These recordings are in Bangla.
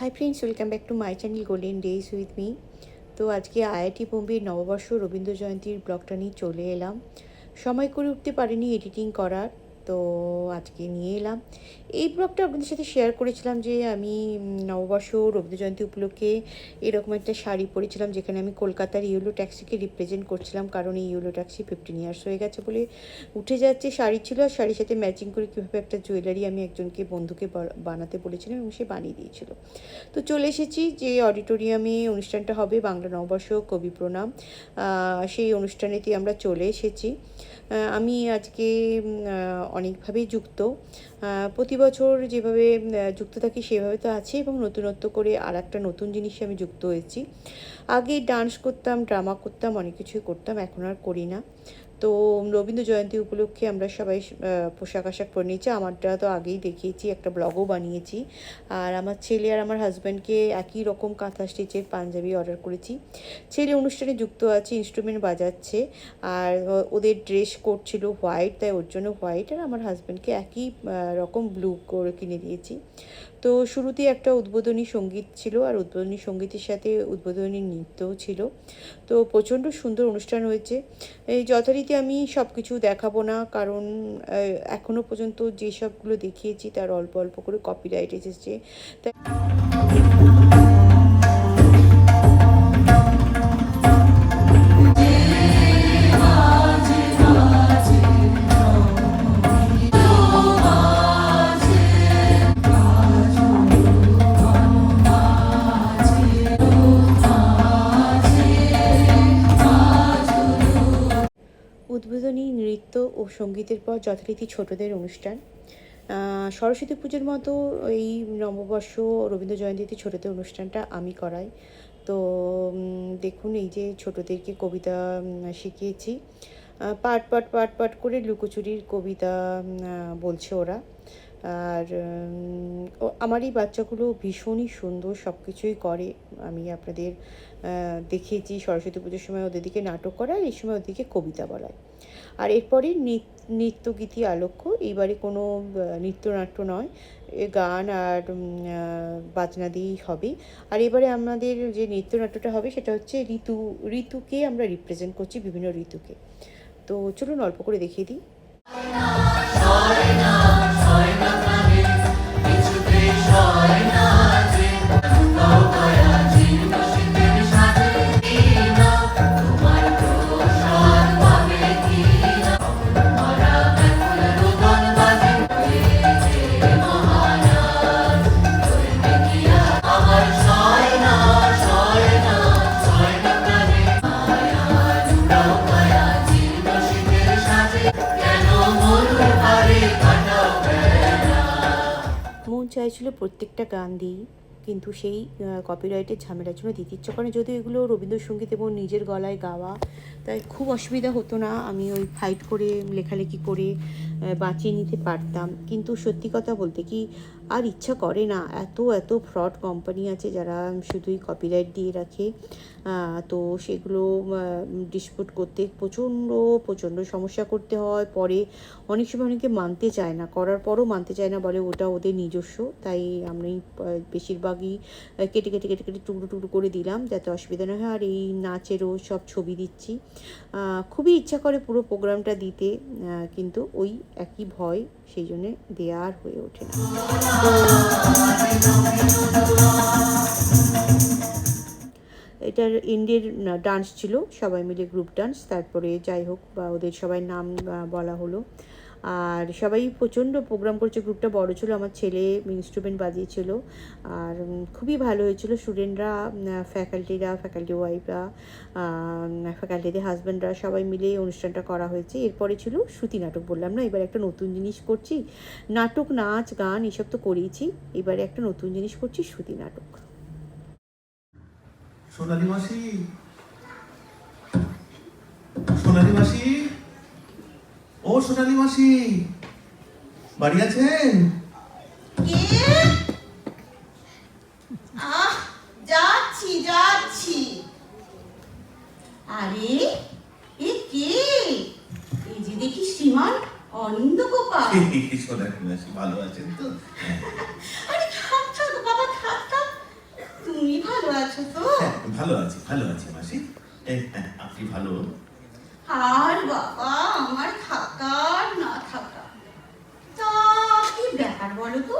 Hi friends welcome back to my channel golden days with me তো আজকে আইআইটি বোম্বের নববর্ষ রবীন্দ্র জয়ন্তীর ব্লগটা নিয়ে চলে এলাম। সময় করে উঠতে পারিনি এডিটিং করার। তো আজকে নিয়ে এলাম। এই ব্লগটা আপনাদের সাথে শেয়ার করেছিলাম যে আমি নববর্ষ রবীন্দ্র জয়ন্তী উপলক্ষে এরকম একটা শাড়ি পরেছিলাম যেখানে আমি কলকাতার ইউলো ট্যাক্সিকে রিপ্রেজেন্ট করছিলাম কারণ এই ইউলো ট্যাক্সি ফিফটিন ইয়ার্স হয়ে গেছে বলে উঠে যাচ্ছে শাড়ি ছিল আর শাড়ির সাথে ম্যাচিং করে কীভাবে একটা জুয়েলারি আমি একজনকে, বন্ধুকে বানাতে বলেছিলাম এবং সে বানিয়ে দিয়েছিল। তো চলে এসেছি যে অডিটোরিয়ামে অনুষ্ঠানটা হবে বাংলা নববর্ষ কবি প্রণাম। সেই অনুষ্ঠানেতে আমরা চলে এসেছি। আমি আজকে অনেকভাবেই যুক্ত। প্রতি বছর যেভাবে যুক্ত থাকি সেভাবে তো আছে এবং নতুনত্ব করে আর একটা নতুন জিনিসে আমি যুক্ত হয়েছি। আগে ডান্স করতাম ড্রামা করতাম, অনেক কিছুই করতাম, এখন আর করি না। তো রবীন্দ্র জয়ন্তী উপলক্ষে আমরা সবাই পোশাক আশাক পরে নিয়েছি। আমারটা তো আগেই দেখিয়েছি, একটা ব্লগও বানিয়েছি। আর আমার ছেলে আর আমার হাজব্যান্ডকে একই রকম কাঁথা স্টিচের পাঞ্জাবি অর্ডার করেছি। ছেলে অনুষ্ঠানে যুক্ত আছে ইনস্ট্রুমেন্ট বাজাচ্ছে। আর ওদের ড্রেস কোড ছিল হোয়াইট তাই ওর জন্য হোয়াইট আর আমার হাজব্যান্ডকে একই রকম ব্লু করে কিনে দিয়েছি। তো শুরুতে একটা উদ্বোধনী সংগীত ছিল আর উদ্বোধনী সঙ্গীতের সাথে উদ্বোধনী নৃত্যও ছিল। তো প্রচণ্ড সুন্দর অনুষ্ঠান হয়েছে। এই যথারীতি আমি সব কিছু দেখাবো না কারণ এখনও এখনও পর্যন্ত যেসবগুলো দেখিয়েছি তার অল্প অল্প করে কপিরাইট এসেছে। তাই উদ্বোধনী নৃত্য ও সঙ্গীতের পর যথারীতি ছোটদের অনুষ্ঠান। সরস্বতী পুজোর মতো এই নববর্ষ রবীন্দ্র জয়ন্তীতে ছোটদের অনুষ্ঠানটা আমি করাই। তো দেখুন এই যে ছোটদেরকে কবিতা শিখিয়েছি। পাট পাট পাট পাট করে লুকোচুরির কবিতা বলছে ওরা। আর আমার এই বাচ্চাগুলো ভীষণই সুন্দর সব কিছুই করে। আমি আপনাদের আহ, দেখিয়েছি সরস্বতী পুজোর সময় ওদের দিকে নাটক করা আর এই সময় ওদেরকে কবিতা বলায় আর এরপরে নৃত্যগীতি আলোক্য এইবারে কোনো নৃত্যনাট্য নয় এ গান আর বাজনা দিয়েই হবে। আর এবারে আমাদের যে নৃত্যনাট্যটা হবে সেটা হচ্ছে ঋতু ঋতুকে আমরা রিপ্রেজেন্ট করছি বিভিন্ন ঋতুকে। তো চলুন অল্প করে দেখিয়ে দিই। মন চাইছিল প্রত্যেকটা গান দিই কিন্তু সেই কপিরাইটের ঝামেলার জন্য দিতে ইচ্ছা করে যদিও এগুলো রবীন্দ্রসঙ্গীত এবং নিজের গলায় গাওয়া, তাই খুব অসুবিধা হতো না। আমি ওই ফাইট করে, লেখালেখি করে বাঁচিয়ে নিতে পারতাম। কিন্তু সত্যি কথা বলতে কি, আর ইচ্ছা করে না। এত এত ফ্রড কোম্পানি আছে যারা শুধুই কপিরাইট দিয়ে রাখে। তো সেগুলো ডিসপুট করতে প্রচণ্ড প্রচণ্ড সমস্যা করতে হয়। পরে অনেক সময় অনেকে মানতে চায় না। করার পরও মানতে চায় না, বলে ওটা ওদের নিজস্ব। তাই আমি বেশিরভাগই কেটে কেটে কেটে কেটে টুকরো টুকরো করে দিলাম যাতে অসুবিধা না হয়। আর এই নাচেরও সব ছবি দিচ্ছি। খুবই ইচ্ছা করে পুরো প্রোগ্রামটা দিতে। কিন্তু ওই একই ভয় সেই জন্যে দেয়ার হয়ে ওঠে না। এটার এন্ডের ডান্স ছিল, সবাই মিলে গ্রুপ ডান্স তারপরে যাই হোক বা ওদের সবাই নাম বলা হলো। আর সবাই প্রচণ্ড প্রোগ্রাম করছে গ্রুপটা বড় ছিল, আমার ছেলে ইনস্ট্রুমেন্ট বাজিয়েছিল, আর খুবই ভালো হয়েছিল স্টুডেন্টরা ফ্যাকাল্টিরা ফ্যাকাল্টি ওয়াইফরা ফ্যাকাল্টিদের হাজব্যান্ডরা সবাই মিলে অনুষ্ঠানটা করা হয়েছে। এরপরে ছিল শ্রুতি নাটক বললাম না, এবার একটা নতুন জিনিস করছি। নাটক, নাচ, গান, এসব তো করিয়েছি এবারে একটা নতুন জিনিস করছি, শ্রুতি নাটক। সোনালি মাসি? সোনালি মাসি? ও সোনালি মাসি বাড়ি আছেন? আহ যাচ্ছি যাচ্ছি। আরে এ কে? এই যে দেখি শ্রীমান অনিন্দ গোপাল সোনালি মাসি ভালো আছেন তো? আরে থাক থাক বাবা থাক থাক। আছো তো? হ্যাঁ ভালো আছি ভালো আছি মাসি। হ্যাঁ, আপনি ভালো আর বাবা আমার থাকার না থাকা তা কি ব্যাপার বলো তো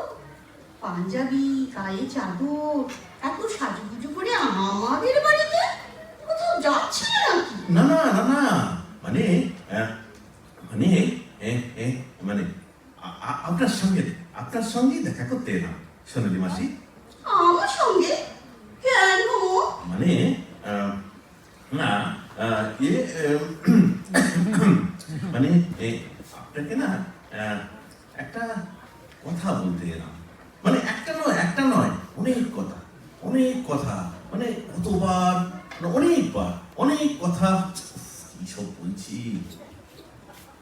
পাঞ্জাবি গায়ে চাদর এত সাজুগুজু করে আমাদের বাড়িতে কোথাও যাচ্ছিলে নাকি না না না না মানে আহ, মানে এ, এ, মানে আ- আ- আপনার সঙ্গে সঙ্গে দেখা করতে এলাম সোনালি মাসি। আমার সঙ্গে? কেন? মানে না এ মানে আপনাকে না একটা কথা বলতে এলাম। মানে একটা নয় একটা নয় অনেক কথা অনেক কথা মানে কতবার মানে অনেকবার অনেক কথা। কি সব বলছি?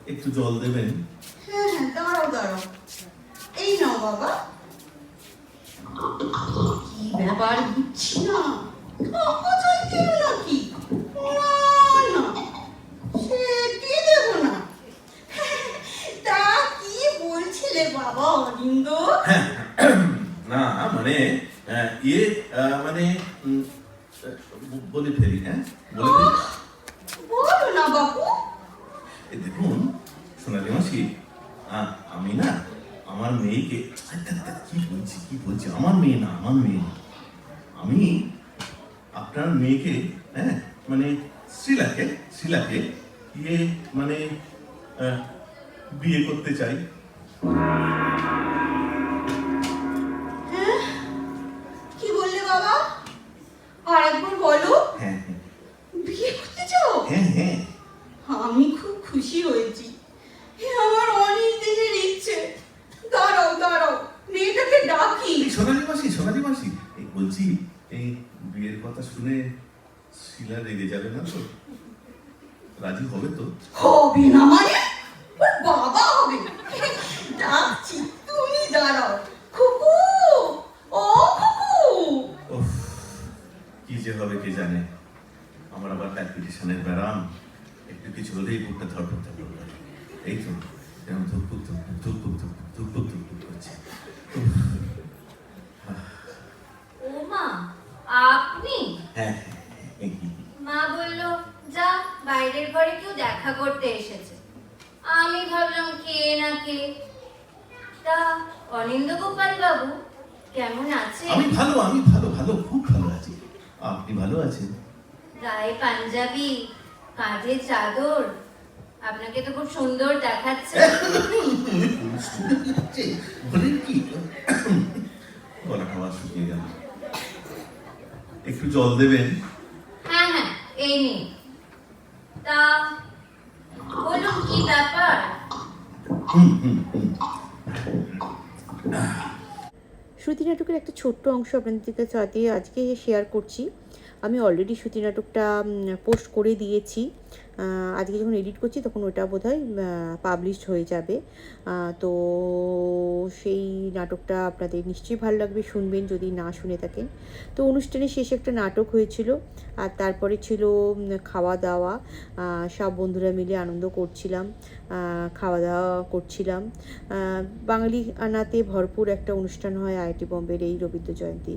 একটু জল দেবেন? হ্যাঁ হ্যাঁ দাঁড়াও দাঁড়াও। এই নাও বাবা। কি ব্যাপার বুঝছি না। টাকা চাইতে নাকি? তা কি বলছিলে বাবা অরিন্দ হ্যাঁ না মানে ইয়ে মানে আমি আপনার মেয়েকে হ্যাঁ মানে শিলাকে শিলাকে ইয়ে মানে বিয়ে করতে চাই। হ্যাঁ? কি বললে বাবা? আর একবার বলো। হ্যাঁ হ্যাঁ। বিয়ে করতে চাও? হ্যাঁ হ্যাঁ। আমি খুব খুশি হয়েছি এ আমার অনেক দিনের ইচ্ছে দাঁড়াও দাঁড়াও মেয়েটাকে ডাকি এই সোনালি মাসি সোনালি মাসি এই বলছি এই বিয়ের কথা শুনে শিলা রেগে যাবে না তো? রাজি হবে তো? হবে না মানে ওর বাবা হবে ডাকছি তুমি দাঁড়াও খুকু ও খুকু উফ, কি যে হবে কে জানে আমার আবার প্যালপিটেশনের ব্যারাম একটু কিছু হলেই বুকটা ধরপড় ধরপড় করে এই তো যেমন ধুকপুক ধুকপুক ধুকপুক ধুকপুক ধুকপুক ধুকপুক করছে উফ, ও মা আপনি হ্যাঁ হ্যাঁ, মা বলল যা বাইরের ঘরে কেউ দেখা করতে এসেছে আমি ভাবলাম কে না কে তা অনিন্দ গোপাল বাবু কেমন আছে আমি ভালো আমি ভালো খুব ভালো আছি। আপনি ভালো আছেন? গায়ে পাঞ্জাবি কাঁধে চাদর। আপনাকে তো খুব সুন্দর দেখাচ্ছে। বলেন কি? গলা খাওয়া শুকিয়ে গেল। একটু জল দেবেন? হ্যাঁ হ্যাঁ এই নিন। তা বলুন কি ব্যাপার? হুম হুম হুম। শ্রুতি নাটকের একটা ছোট্ট অংশ আপনাদের সাথে আজকে শেয়ার করছি। আমি অলরেডি শ্রুতি নাটকটা পোস্ট করে দিয়েছি। আজকে যখন এডিট করছি তখন ওটা বোধহয় পাবলিশড হয়ে যাবে। তো সেই নাটকটা আপনাদের নিশ্চয়ই ভালো লাগবে, শুনবেন যদি না শুনে থাকেন। তো অনুষ্ঠানের শেষে একটা নাটক হয়েছিল, আর তারপরে ছিল খাওয়া দাওয়া। সব বন্ধুরা মিলে আনন্দ করছিলাম। খাওয়া দাওয়া করছিলাম। বাঙালি আনাতে ভরপুর একটা অনুষ্ঠান হয় আইআইটি বম্বের এই রবীন্দ্র জয়ন্তী।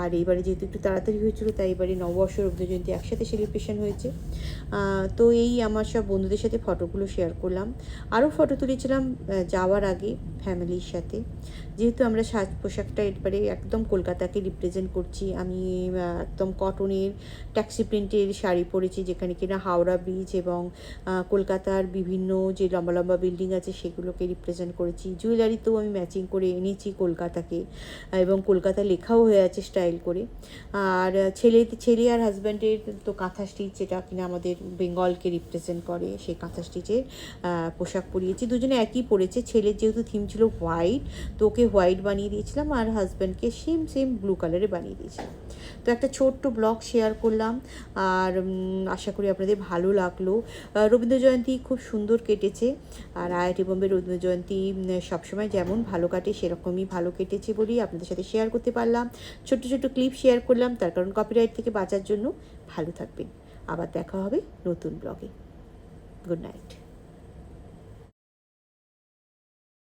আর এইবারে যেহেতু একটু তাড়াতাড়ি হয়েছিল, তাই এবারে নববর্ষ রবীন্দ্র জয়ন্তী একসাথে সেলিব্রেশন হয়েছে। তো এই আমার সব বন্ধুদের সাথে ফটোগুলো শেয়ার করলাম। আরও ফটো তুলেছিলাম যাওয়ার আগে ফ্যামিলির সাথে। যেহেতু আমরা সাজ পোশাকটা এবারে একদম কলকাতাকে রিপ্রেজেন্ট করছি, আমি একদম কটনের ট্যাক্সি প্রিন্টের শাড়ি পরেছি, যেখানে কিনা হাওড়া ব্রিজ এবং কলকাতার বিভিন্ন যে লম্বা লম্বা বিল্ডিং আছে সেগুলোকে রিপ্রেজেন্ট করেছি। জুয়েলারিতেও আমি ম্যাচিং করে এনেছি কলকাতাকে, এবং কলকাতা লেখাও হয়ে আছে স্টাইল করে। আর ছেলে ছেলে আর হাজব্যান্ডের তো কাঁথা স্টিচ যেটা কিনা আমাদের বেঙ্গলকে রিপ্রেজেন্ট করে, সেই কাঁথা স্টিচের পোশাক পরিয়েছি। দুজনে একই পরেছে। ছেলের যেহেতু থিম ছিল হোয়াইট তো ওকে হোয়াইট বানিয়ে দিয়েছিলাম আর হাজব্যান্ডকে সেম সেম ব্লু কালারে বানিয়ে দিয়েছিলাম। তো একটা ছোট্ট ব্লগ শেয়ার করলাম। আর আশা করি আপনাদের ভালো লাগল। রবীন্দ্র জয়ন্তী খুব সুন্দর কেটেছে। আর আইআইটি বোম্বের জয়ন্তী সবসময় যেমন ভালো কাটে, সেরকমই ভালো কেটেছে বলেই আপনাদের সাথে শেয়ার করতে পারলাম। ছোট্ট ছোট ক্লিপ শেয়ার করলাম, তার কারণ কপিরাইট থেকে বাঁচার জন্য। ভালো থাকবেন। আবার দেখা হবে নতুন ব্লগে গুড নাইট